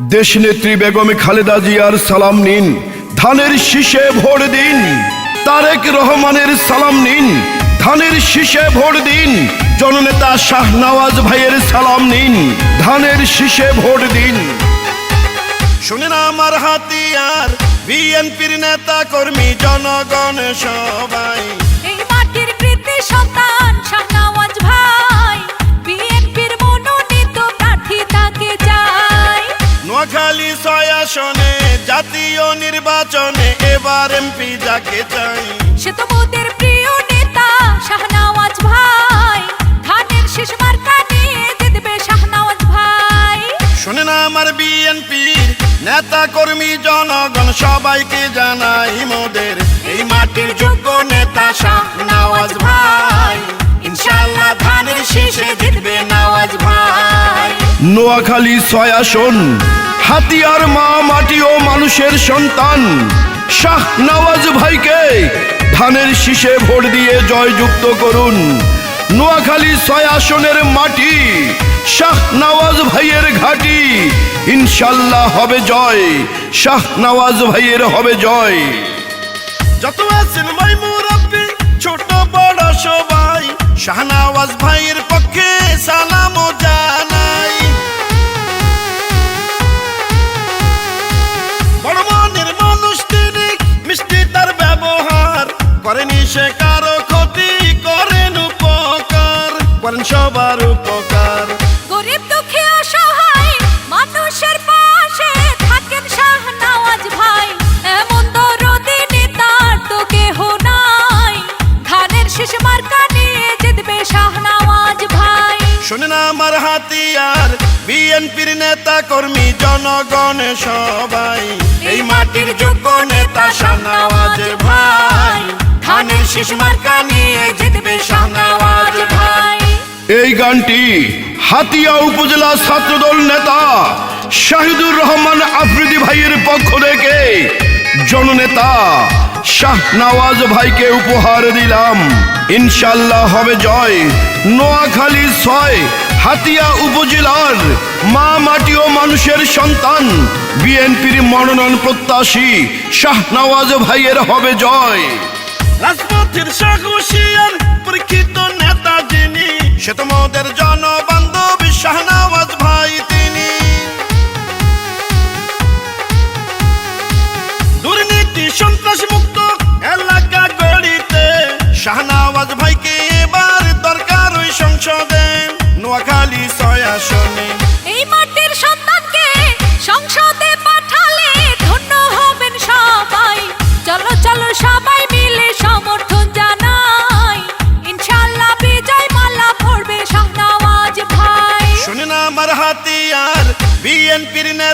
দেশনেত্রী বেগম খালেদা জিয়ার সালাম নিন। ধানের শীষে ভোট দিন। তারেক রহমানের সালাম নিন। ধানের শীষে ভোট দিন। জননেতা শাহ নওয়াজ ভাইয়ের সালাম নিন। ধানের শীষে ভোট দিন। শুনে না আমার হাতিয়ার বিএনপির নেতা কর্মী জনগণ সবাই। এই মাটির কৃতি সন্তান এবার এমপি যাকে চাই। সে তো মোদের প্রিয় নেতা শাহনাওয়াজ ভাই। ধানের শেষ মার্কা নিয়ে জিতবে শাহনওয়াজ ভাই। শুনে না আমার বিএনপির নেতা কর্মী জনগণ সবাইকে জানাই মোদের এই মাটির যোগ্য নেতা শাহনাওয়াজ ভাই। ইনশাআল্লাহ ধানের শীষে জিতবে নওয়াজ ভাই। নোয়াখালী ছয় আসন হাতিয়ার মা মাটি ও মানুষের সন্তান। শাহ নওয়াজ ভাইকে ধানের শীষে ভোট দিয়ে জয়যুক্ত করুন। নোয়াখালী ছয় আসনের মাটি, শাহ নওয়াজ ভাইয়ের ঘাটি। ইনশাল্লাহ হবে জয়, শাহ নওয়াজ ভাইয়ের হবে জয়। যত আছেন ছোট বড় সবাই শাহনওয়াজ ভাইয়ের পক্ষে সালাম জানাই। সে কারও ক্ষতি করেন উপকার করেন সবার উপকার। গরিব দুঃখী অসহায় মানুষের পাশে থাকেন শাহনওয়াজ ভাই। এমন দরদি নেতার তো কেহ নাই। ধানের শেষ মার্কা নিয়ে জিতবে শাহনওয়াজ ভাই। শোনেন আমার হাতিয়ার বিএনপির নেতা কর্মী জনগণ সবাই। এই মাটির যোগ্য নেতা শাহনওয়াজ ভাই। এই গানটি হাতিয়া উপজেলা ছাত্রদল নেতা শাহিদুর রহমান আফ্রিদি ভাইয়ের পক্ষ থেকে জননেতা শাহ নওয়াজ ভাইকে উপহার দিলাম। ইনশাল্লাহ হবে জয়। নোয়াখালী ছয়, হাতিয়া উপজেলার মা মাটি ও মানুষের সন্তান। বিএনপির মনোনয়ন প্রত্যাশী শাহ নওয়াজ ভাইয়ের হবে জয়। রাজপথের সাহসিয়ার পরীক্ষিত নেতা যিনি সে তোমাদের জনবান্ধব শাহনওয়াজ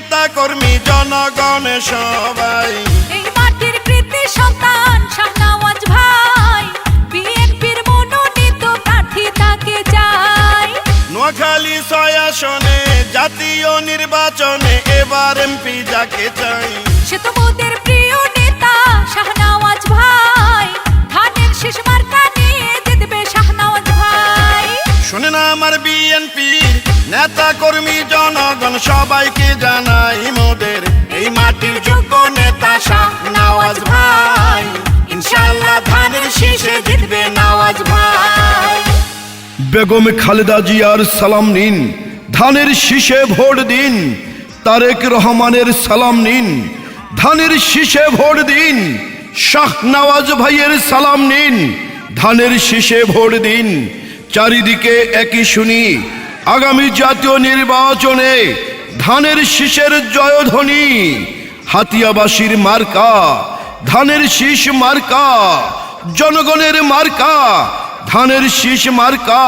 নেতা কর্মী জনগণ সবাই। এই মাটির কৃতি সন্তান শাহনওয়াজ ভাই বিএনপির মনোনীত প্রার্থী তাকে চাই। নোয়াখালী ছয় আসনে জাতীয় নির্বাচনে এবার এমপি যাকে চাই। সে তো মোদের প্রিয় নেতা শাহনওয়াজ ভাই ধানের শেষ মার্কা নিয়ে জিতবে শাহনওয়াজ ভাই। শুনে না আমার বিএনপির নেতা কর্মী জনগণ সবাইকে জানাই মোদের। এই মাটির যোগ্য নেতা শাহ নওয়াজ ভাই। ইনশাল্লাহ ধানের শীষে জিতবে নওয়াজ ভাই। বেগম খালেদা জিয়ার সালাম নিন, ধানের শীষে ভোট দিন, তারেক রহমানের সালাম নিন, ধানের শীষে ভোট দিন, শাহ নওয়াজ ভাইয়ের সালাম নিন, ধানের শীষে ভোট দিন, চারিদিকে একই শুনি আগামী জাতীয় নির্বাচনে ধানের শীষের জয়ধ্বনি। হাতিয়াবাসীর মার্কা, ধানের শীষ মার্কা, জনগণের মার্কা, ধানের শীষ মার্কা,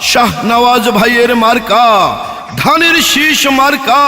শাহনওয়াজ ভাইয়ের মার্কা, ধানের শীষ মার্কা।